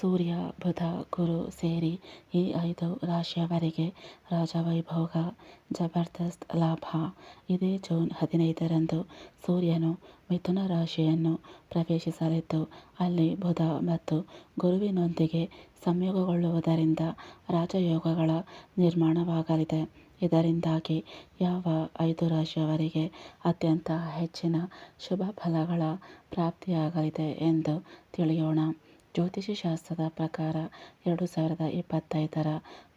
ಸೂರ್ಯ, ಬುಧ, ಗುರು ಸೇರಿ ಈ ಐದು ರಾಶಿಯವರಿಗೆ ರಾಜವೈಭೋಗ, ಜಬರ್ದಸ್ತ್ ಲಾಭ. ಇದೇ ಜೂನ್ ಹದಿನೈದರಂದು ಸೂರ್ಯನು ಮಿಥುನ ರಾಶಿಯನ್ನು ಪ್ರವೇಶಿಸಲಿದ್ದು, ಅಲ್ಲಿ ಬುಧ ಮತ್ತು ಗುರುವಿನೊಂದಿಗೆ ಸಂಯೋಗಗೊಳ್ಳುವುದರಿಂದ ರಾಜಯೋಗಗಳ ನಿರ್ಮಾಣವಾಗಲಿದೆ. ಇದರಿಂದಾಗಿ ಯಾವ ಐದು ರಾಶಿಯವರಿಗೆ ಅತ್ಯಂತ ಹೆಚ್ಚಿನ ಶುಭ ಫಲಗಳ ಪ್ರಾಪ್ತಿಯಾಗಲಿದೆ ಎಂದು ತಿಳಿಯೋಣ. ಜ್ಯೋತಿಷ್ಯ ಶಾಸ್ತ್ರದ ಪ್ರಕಾರ ಎರಡು ಸಾವಿರದ ಇಪ್ಪತ್ತೈದರ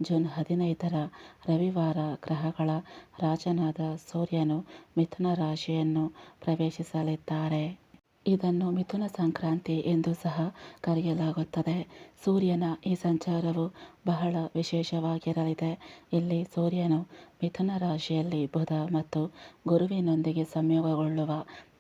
ಜೂನ್ ಹದಿನೈದರ ರವಿವಾರ ಗ್ರಹಗಳ ರಾಜನಾದ ಸೂರ್ಯನು ಮಿಥುನ ರಾಶಿಯನ್ನು ಪ್ರವೇಶಿಸಲಿದ್ದಾರೆ. ಇದನ್ನು ಮಿಥುನ ಸಂಕ್ರಾಂತಿ ಎಂದು ಸಹ ಕರೆಯಲಾಗುತ್ತದೆ. ಸೂರ್ಯನ ಈ ಸಂಚಾರವು ಬಹಳ ವಿಶೇಷವಾಗಿರಲಿದೆ. ಇಲ್ಲಿ ಸೂರ್ಯನು ಮಿಥುನ ರಾಶಿಯಲ್ಲಿ ಬುಧ ಮತ್ತು ಗುರುವಿನೊಂದಿಗೆ ಸಂಯೋಗಗೊಳ್ಳುವ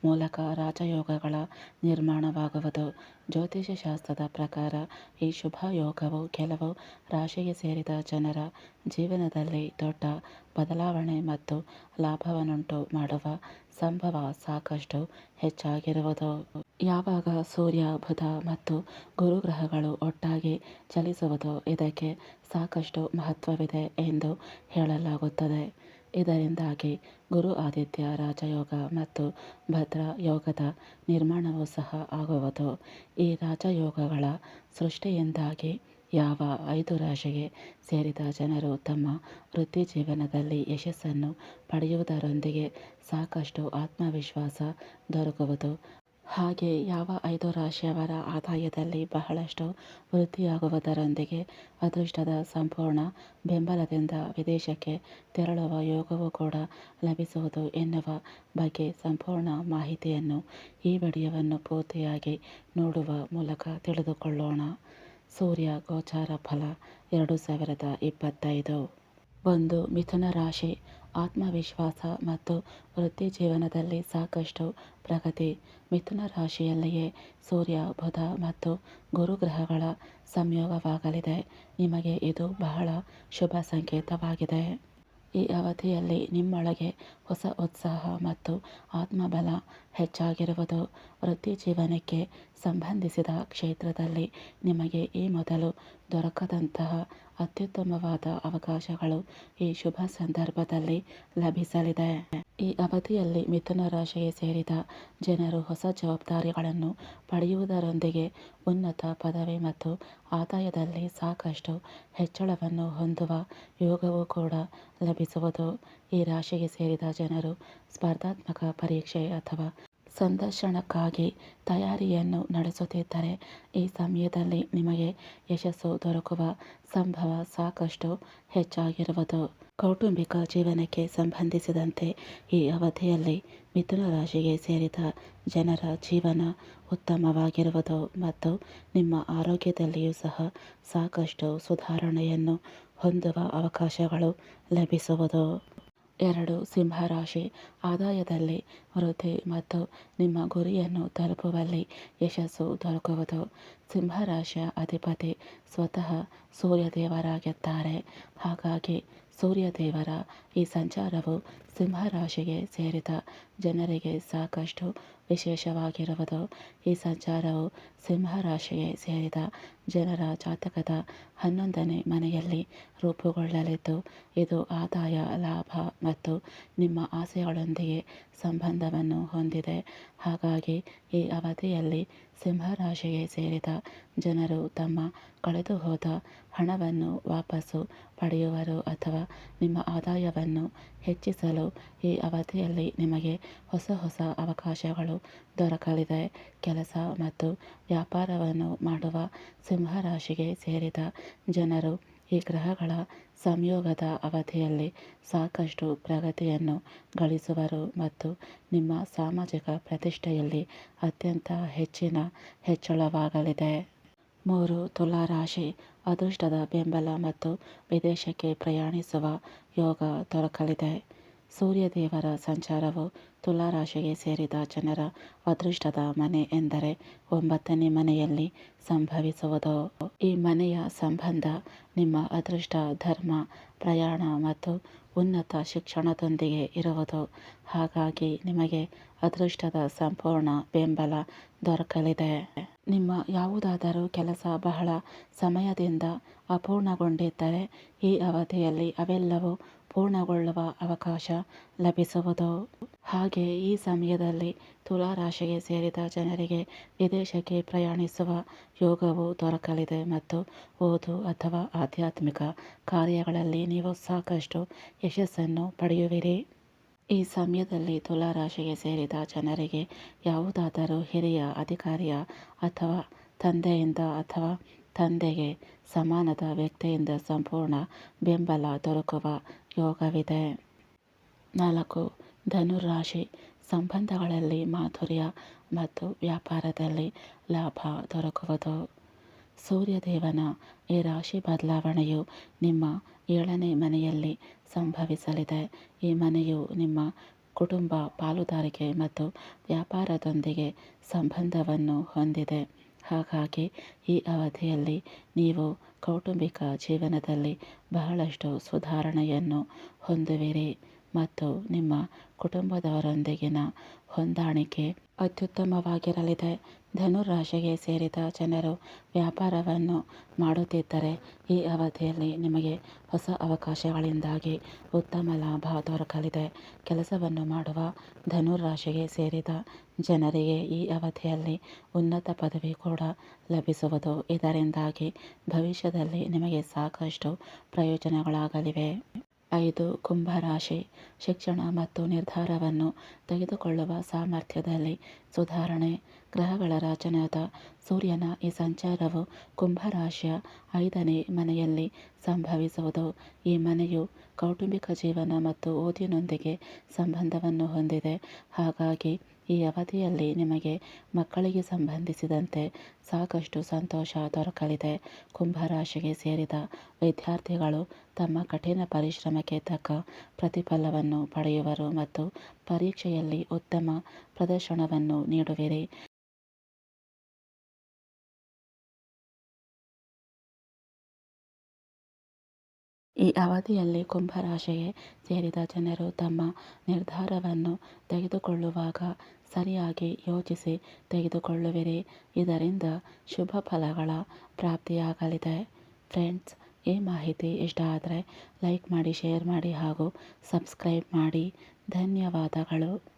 ಮೂಲಕ ರಾಜಯೋಗಗಳ ನಿರ್ಮಾಣವಾಗುವುದು. ಜ್ಯೋತಿಷ್ಯ ಶಾಸ್ತ್ರದ ಪ್ರಕಾರ ಈ ಶುಭ ಯೋಗವು ಕೆಲವು ರಾಶಿಗೆ ಸೇರಿದ ಜನರ ಜೀವನದಲ್ಲಿ ದೊಡ್ಡ ಬದಲಾವಣೆ ಮತ್ತು ಲಾಭವನ್ನುಂಟು ಮಾಡುವ ಸಂಭವ ಸಾಕಷ್ಟು ಹೆಚ್ಚಾಗಿರುವುದು. ಯಾವಾಗ ಸೂರ್ಯ, ಬುಧ ಮತ್ತು ಗುರು ಗ್ರಹಗಳು ಒಟ್ಟಾಗಿ ಚಲಿಸುವುದು ಇದಕ್ಕೆ ಸಾಕಷ್ಟು ಮಹತ್ವವಿದೆ ಎಂದು ಹೇಳಲಾಗುತ್ತದೆ. ಇದರಿಂದಾಗಿ ಗುರು ಆದಿತ್ಯ ರಾಜಯೋಗ ಮತ್ತು ಭದ್ರ ಯೋಗದ ನಿರ್ಮಾಣವೂ ಸಹ ಆಗುವುದು. ಈ ರಾಜಯೋಗಗಳ ಸೃಷ್ಟಿಯಿಂದಾಗಿ ಯಾವ ಐದು ರಾಶಿಗೆ ಸೇರಿದ ಜನರು ತಮ್ಮ ವೃತ್ತಿ ಜೀವನದಲ್ಲಿ ಯಶಸ್ಸನ್ನು ಪಡೆಯುವುದರೊಂದಿಗೆ ಸಾಕಷ್ಟು ಆತ್ಮವಿಶ್ವಾಸ ದೊರಕುವುದು ಹಾಗೆ ಯಾವ ಐದು ರಾಶಿಯವರ ಆದಾಯದಲ್ಲಿ ಬಹಳಷ್ಟು ವೃದ್ಧಿಯಾಗುವುದರೊಂದಿಗೆ ಅದೃಷ್ಟದ ಸಂಪೂರ್ಣ ಬೆಂಬಲದಿಂದ ವಿದೇಶಕ್ಕೆ ತೆರಳುವ ಯೋಗವೂ ಕೂಡ ಲಭಿಸುವುದು ಎನ್ನುವ ಬಗ್ಗೆ ಸಂಪೂರ್ಣ ಮಾಹಿತಿಯನ್ನು ಈ ವಿಡಿಯೋವನ್ನು ಪೂರ್ತಿಯಾಗಿ ನೋಡುವ ಮೂಲಕ ತಿಳಿದುಕೊಳ್ಳೋಣ. ಸೂರ್ಯ ಗೋಚಾರ ಫಲ ಎರಡು ಸಾವಿರದ ಇಪ್ಪತ್ತೈದು. ಒಂದು ಮಿಥುನ ರಾಶಿ ಆತ್ಮವಿಶ್ವಾಸ ಮತ್ತು ವೃತ್ತಿ ಜೀವನದಲ್ಲಿ ಸಾಕಷ್ಟು ಪ್ರಗತಿ. ಮಿಥುನ ರಾಶಿಯಲ್ಲಿಯೇ ಸೂರ್ಯ, ಬುಧ ಮತ್ತು ಗುರು ಗ್ರಹಗಳ ಸಂಯೋಗವಾಗಲಿದೆ. ನಿಮಗೆ ಇದು ಬಹಳ ಶುಭ ಸಂಕೇತವಾಗಿದೆ. ಈ ಅವಧಿಯಲ್ಲಿ ನಿಮ್ಮೊಳಗೆ ಹೊಸ ಉತ್ಸಾಹ ಮತ್ತು ಆತ್ಮಬಲ ಹೆಚ್ಚಾಗಿರುವುದು ವೃತ್ತಿ ಜೀವನಕ್ಕೆ ಸಂಬಂಧಿಸಿದ ಕ್ಷೇತ್ರದಲ್ಲಿ ನಿಮಗೆ ಈ ಮೊದಲು ದೊರಕದಂತಹ ಅತ್ಯುತ್ತಮವಾದ ಅವಕಾಶಗಳು ಈ ಶುಭ ಸಂದರ್ಭದಲ್ಲಿ ಲಭಿಸಲಿದೆ. ಈ ಅವಧಿಯಲ್ಲಿ ಮಿಥುನ ರಾಶಿಗೆ ಸೇರಿದ ಜನರು ಹೊಸ ಜವಾಬ್ದಾರಿಗಳನ್ನು ಪಡೆಯುವುದರೊಂದಿಗೆ ಉನ್ನತ ಪದವಿ ಮತ್ತು ಆದಾಯದಲ್ಲಿ ಸಾಕಷ್ಟು ಹೆಚ್ಚಳವನ್ನು ಹೊಂದುವ ಯೋಗವೂ ಕೂಡ ಲಭಿಸುವುದು ಈ ರಾಶಿಗೆ ಸೇರಿದ ಜನರು ಸ್ಪರ್ಧಾತ್ಮಕ ಪರೀಕ್ಷೆ ಅಥವಾ ಸಂದರ್ಶನಕ್ಕಾಗಿ ತಯಾರಿಯನ್ನು ನಡೆಸುತ್ತಿದ್ದರೆ. ಈ ಸಮಯದಲ್ಲಿ ನಿಮಗೆ ಯಶಸ್ಸು ದೊರಕುವ ಸಂಭವ ಸಾಕಷ್ಟು ಹೆಚ್ಚಾಗಿರುವುದು. ಕೌಟುಂಬಿಕ ಜೀವನಕ್ಕೆ ಸಂಬಂಧಿಸಿದಂತೆ ಈ ಅವಧಿಯಲ್ಲಿ ಮಿಥುನ ರಾಶಿಗೆ ಸೇರಿದ ಜನರ ಜೀವನ ಉತ್ತಮವಾಗಿರುವುದು ಮತ್ತು ನಿಮ್ಮ ಆರೋಗ್ಯದಲ್ಲಿಯೂ ಸಹ ಸಾಕಷ್ಟು ಸುಧಾರಣೆಯನ್ನು ಹೊಂದುವ ಅವಕಾಶಗಳು ಲಭಿಸುವುದು. ಎರಡು ಸಿಂಹರಾಶಿ ಆದಾಯದಲ್ಲಿ ವೃದ್ಧಿ ಮತ್ತು ನಿಮ್ಮ ಗುರಿಯನ್ನು ತಲುಪುವಲ್ಲಿ ಯಶಸ್ಸು ದೊರಕುವುದು. ಸಿಂಹರಾಶಿಯ ಅಧಿಪತಿ ಸ್ವತಃ ಸೂರ್ಯದೇವರಾಗಿದ್ದಾರೆ. ಹಾಗಾಗಿ ಸೂರ್ಯದೇವರ ಈ ಸಂಚಾರವು ಸಿಂಹರಾಶಿಗೆ ಸೇರಿದ ಜನರಿಗೆ ಸಾಕಷ್ಟು ವಿಶೇಷವಾಗಿರುವುದು. ಈ ಸಂಚಾರವು ಸಿಂಹರಾಶಿಗೆ ಸೇರಿದ ಜನರ ಜಾತಕದ ಹನ್ನೊಂದನೇ ಮನೆಯಲ್ಲಿ ರೂಪುಗೊಳ್ಳಲಿದ್ದು, ಇದು ಆದಾಯ, ಲಾಭ ಮತ್ತು ನಿಮ್ಮ ಆಸೆಗಳೊಂದಿಗೆ ಸಂಬಂಧವನ್ನು ಹೊಂದಿದೆ. ಹಾಗಾಗಿ ಈ ಅವಧಿಯಲ್ಲಿ ಸಿಂಹರಾಶಿಗೆ ಸೇರಿದ ಜನರು ತಮ್ಮ ಕಳೆದುಹೋದ ಹಣವನ್ನು ವಾಪಸ್ಸು ಪಡೆಯುವರು ಅಥವಾ ನಿಮ್ಮ ಆದಾಯವನ್ನು ಹೆಚ್ಚಿಸಲು ಈ ಅವಧಿಯಲ್ಲಿ ನಿಮಗೆ ಹೊಸ ಹೊಸ ಅವಕಾಶಗಳು ದೊರಕಲಿದೆ. ಕೆಲಸ ಮತ್ತು ವ್ಯಾಪಾರವನ್ನು ಮಾಡುವ ಸಿಂಹರಾಶಿಗೆ ಸೇರಿದ ಜನರು ಈ ಗ್ರಹಗಳ ಸಂಯೋಗದ ಅವಧಿಯಲ್ಲಿ ಸಾಕಷ್ಟು ಪ್ರಗತಿಯನ್ನು ಗಳಿಸುವರು ಮತ್ತು ನಿಮ್ಮ ಸಾಮಾಜಿಕ ಪ್ರತಿಷ್ಠೆಯಲ್ಲಿ ಅತ್ಯಂತ ಹೆಚ್ಚಿನ ಹೆಚ್ಚಳವಾಗಲಿದೆ. ಮೂರು ತುಲಾ ರಾಶಿ ಅದೃಷ್ಟದ ಬೆಂಬಲ ಮತ್ತು ವಿದೇಶಕ್ಕೆ ಪ್ರಯಾಣಿಸುವ ಯೋಗ ದೊರಕಲಿದೆ. ಸೂರ್ಯದೇವರ ಸಂಚಾರವು ತುಲಾರಾಶಿಗೆ ಸೇರಿದ ಜನರ ಅದೃಷ್ಟದ ಮನೆ ಎಂದರೆ ಒಂಬತ್ತನೇ ಮನೆಯಲ್ಲಿ ಸಂಭವಿಸುವುದು. ಈ ಮನೆಯ ಸಂಬಂಧ, ನಿಮ್ಮ ಅದೃಷ್ಟ, ಧರ್ಮ, ಪ್ರಯಾಣ ಮತ್ತು ಉನ್ನತ ಶಿಕ್ಷಣದೊಂದಿಗೆ ಇರುವುದು. ಹಾಗಾಗಿ ನಿಮಗೆ ಅದೃಷ್ಟದ ಸಂಪೂರ್ಣ ಬೆಂಬಲ ದೊರಕಲಿದೆ. ನಿಮ್ಮ ಯಾವುದಾದರೂ ಕೆಲಸ ಬಹಳ ಸಮಯದಿಂದ ಅಪೂರ್ಣಗೊಂಡಿದ್ದರೆ ಈ ಅವಧಿಯಲ್ಲಿ ಅವೆಲ್ಲವೂ ಪೂರ್ಣಗೊಳ್ಳುವ ಅವಕಾಶ ಲಭಿಸುವುದು. ಹಾಗೆ ಈ ಸಮಯದಲ್ಲಿ ತುಲಾ ರಾಶಿಗೆ ಸೇರಿದ ಜನರಿಗೆ ವಿದೇಶಕ್ಕೆ ಪ್ರಯಾಣಿಸುವ ಯೋಗವು ದೊರಕಲಿದೆ ಮತ್ತು ಓದು ಅಥವಾ ಆಧ್ಯಾತ್ಮಿಕ ಕಾರ್ಯಗಳಲ್ಲಿ ನೀವು ಸಾಕಷ್ಟು ಯಶಸ್ಸನ್ನು ಪಡೆಯುವಿರಿ. ಈ ಸಮಯದಲ್ಲಿ ತುಲಾ ರಾಶಿಗೆ ಸೇರಿದ ಜನರಿಗೆ ಯಾವುದಾದರೂ ಹಿರಿಯ ಅಧಿಕಾರಿಯ ಅಥವಾ ತಂದೆಯಿಂದ ಅಥವಾ ತಂದೆಗೆ ಸಮಾನದ ವ್ಯಕ್ತಿಯಿಂದ ಸಂಪೂರ್ಣ ಬೆಂಬಲ ದೊರಕುವ ಯೋಗವಿದೆ. ನಾಲ್ಕು, ಧನುರಾಶಿ ಸಂಬಂಧಗಳಲ್ಲಿ ಮಾಧುರ್ಯ ಮತ್ತು ವ್ಯಾಪಾರದಲ್ಲಿ ಲಾಭ ದೊರಕುವುದು. ಸೂರ್ಯದೇವನ ಈ ರಾಶಿ ಬದಲಾವಣೆಯು ನಿಮ್ಮ ಏಳನೇ ಮನೆಯಲ್ಲಿ ಸಂಭವಿಸಲಿದೆ. ಈ ಮನೆಯು ನಿಮ್ಮ ಕುಟುಂಬ ಪಾಲುದಾರಿಕೆ ಮತ್ತು ವ್ಯಾಪಾರದೊಂದಿಗೆ ಸಂಬಂಧವನ್ನು ಹೊಂದಿದೆ. ಹಾಗಾಗಿ ಈ ಅವಧಿಯಲ್ಲಿ ನೀವು ಕೌಟುಂಬಿಕ ಜೀವನದಲ್ಲಿ ಬಹಳಷ್ಟು ಸುಧಾರಣೆಯನ್ನು ಹೊಂದುವಿರಿ ಮತ್ತು ನಿಮ್ಮ ಕುಟುಂಬದವರೊಂದಿಗಿನ ಹೊಂದಾಣಿಕೆ ಅತ್ಯುತ್ತಮವಾಗಿರಲಿದೆ. ಧನುರಾಶಿಗೆ ಸೇರಿದ ಜನರು ವ್ಯಾಪಾರವನ್ನು ಮಾಡುತ್ತಿದ್ದರೆ ಈ ಅವಧಿಯಲ್ಲಿ ನಿಮಗೆ ಹೊಸ ಅವಕಾಶಗಳಿಂದಾಗಿ ಉತ್ತಮ ಲಾಭ ದೊರಕಲಿದೆ. ಕೆಲಸವನ್ನು ಮಾಡುವ ಧನುರಾಶಿಗೆ ಸೇರಿದ ಜನರಿಗೆ ಈ ಅವಧಿಯಲ್ಲಿ ಉನ್ನತ ಪದವಿ ಕೂಡ ಲಭಿಸುವುದು. ಇದರಿಂದಾಗಿ ಭವಿಷ್ಯದಲ್ಲಿ ನಿಮಗೆ ಸಾಕಷ್ಟು ಪ್ರಯೋಜನಗಳಾಗಲಿವೆ. ಐದು ಕುಂಭರಾಶಿ, ಶಿಕ್ಷಣ ಮತ್ತು ನಿರ್ಧಾರವನ್ನು ತೆಗೆದುಕೊಳ್ಳುವ ಸಾಮರ್ಥ್ಯದಲ್ಲಿ ಸುಧಾರಣೆ. ಗ್ರಹಗಳ ರಾಜನಾದ ಸೂರ್ಯನ ಈ ಸಂಚಾರವು ಕುಂಭರಾಶಿಯ ಐದನೇ ಮನೆಯಲ್ಲಿ ಸಂಭವಿಸುವುದು. ಈ ಮನೆಯು ಕೌಟುಂಬಿಕ ಜೀವನ ಮತ್ತು ಓದಿನೊಂದಿಗೆ ಸಂಬಂಧವನ್ನು ಹೊಂದಿದೆ. ಹಾಗಾಗಿ ಈ ಅವಧಿಯಲ್ಲಿ ನಿಮಗೆ ಮಕ್ಕಳಿಗೆ ಸಂಬಂಧಿಸಿದಂತೆ ಸಾಕಷ್ಟು ಸಂತೋಷ ದೊರಕಲಿದೆ. ಕುಂಭರಾಶಿಗೆ ಸೇರಿದ ವಿದ್ಯಾರ್ಥಿಗಳು ತಮ್ಮ ಕಠಿಣ ಪರಿಶ್ರಮಕ್ಕೆ ತಕ್ಕ ಪ್ರತಿಫಲವನ್ನು ಪಡೆಯುವರು ಮತ್ತು ಪರೀಕ್ಷೆಯಲ್ಲಿ ಉತ್ತಮ ಪ್ರದರ್ಶನವನ್ನು ನೀಡುವಿರಿ. ಈ ಅವಧಿಯಲ್ಲಿ ಕುಂಭರಾಶಿಗೆ ಸೇರಿದ ಜನರು ತಮ್ಮ ನಿರ್ಧಾರವನ್ನು ತೆಗೆದುಕೊಳ್ಳುವಾಗ ಸರಿಯಾಗಿ ಯೋಚಿಸಿ ತೆಗೆದುಕೊಳ್ಳುವಿರಿ. ಇದರಿಂದ ಶುಭ ಫಲಗಳ ಪ್ರಾಪ್ತಿಯಾಗಲಿದೆ. ಫ್ರೆಂಡ್ಸ್, ಈ ಮಾಹಿತಿ ಇಷ್ಟ ಆದರೆ ಲೈಕ್ ಮಾಡಿ, ಶೇರ್ ಮಾಡಿ ಹಾಗೂ ಸಬ್ಸ್ಕ್ರೈಬ್ ಮಾಡಿ. ಧನ್ಯವಾದಗಳು.